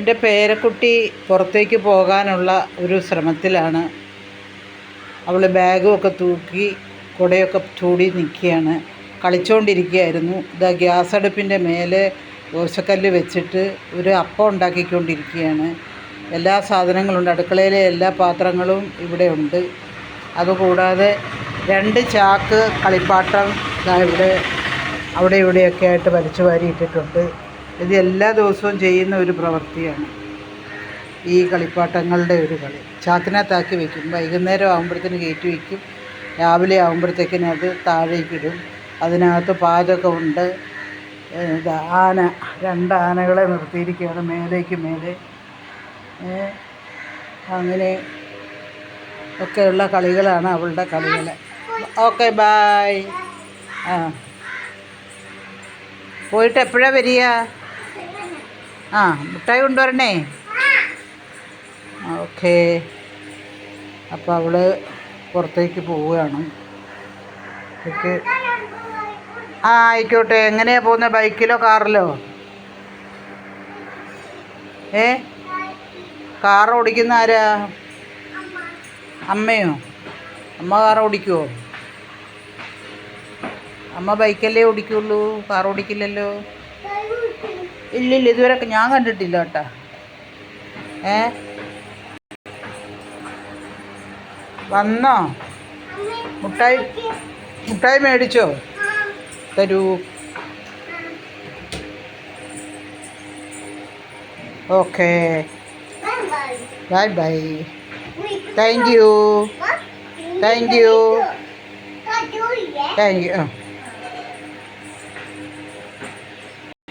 എന്റെ പേരക്കുട്ടി പുറത്തേക്ക് പോകാനുള്ള ഒരു ശ്രമത്തിലാണ്. അവൾ ബാഗും ഒക്കെ തൂക്കി കുടയൊക്കെ ചൂടി നിൽക്കുകയാണ്. കളിച്ചുകൊണ്ടിരിക്കുകയായിരുന്നു ഇതാ ഗ്യാസ് അടുപ്പിന്റെ മേലെ ദോശക്കല്ല് വെച്ചിട്ട് ഒരു അപ്പം ഉണ്ടാക്കിക്കൊണ്ടിരിക്കുകയാണ്. എല്ലാ സാധനങ്ങളുണ്ട്. അടുക്കളയിലെ എല്ലാ പാത്രങ്ങളും ഇവിടെ ഉണ്ട്. അതുകൂടാതെ രണ്ട് ചാക്ക് കളിപ്പാട്ടം ഇവിടെ അവിടെ ഇവിടെയൊക്കെ ആയിട്ട് വലിച്ചു വാരി ഇട്ടിട്ടുണ്ട് ഇത് എല്ലാ ദിവസവും ചെയ്യുന്ന ഒരു പ്രവൃത്തിയാണ്. ഈ കളിപ്പാട്ടങ്ങളുടെ ഒരു കളി. ചാക്കിനകത്താക്കി വയ്ക്കും വൈകുന്നേരം ആകുമ്പോഴത്തേന് കയറ്റി വയ്ക്കും രാവിലെ ആകുമ്പോഴത്തേക്കിന് അത് താഴേക്കിടും അതിനകത്ത് പാചകമുണ്ട് ആന രണ്ട് ആനകളെ നിർത്തിയിരിക്കുകയാണ് മേലേക്ക് മേലെ. അങ്ങനെ ഒക്കെയുള്ള കളികളാണ് അവളുടെ കളികൾ. ഓക്കെ ബായ് ആ. പോയിട്ട് എപ്പോഴാണ് വരിക? ആ മിഠായി കൊണ്ടുവരണേ. ഓക്കെ. അപ്പോൾ അവൾ പുറത്തേക്ക് പോവുകയാണ്. എനിക്ക് ആ ആയിക്കോട്ടെ. എങ്ങനെയാണ് പോകുന്നത് ബൈക്കിലോ കാറിലോ? ഏ? കാർ ഓടിക്കുന്ന ആരാ? അമ്മയോ? അമ്മ കാർ ഓടിക്കുമോ അമ്മ ബൈക്കല്ലേ ഓടിക്കുള്ളൂ? കാർ ഓടിക്കില്ലല്ലോ? ഇല്ലില്ല ഇതുവരെ ഞാൻ കണ്ടിട്ടില്ല കേട്ടാ. ഏ? വന്നോ? മുട്ടായി മുട്ടായി മേടിച്ചോ? തരൂ. Okay. Bye bye. Thank you. Thank you. Thank you. ആ.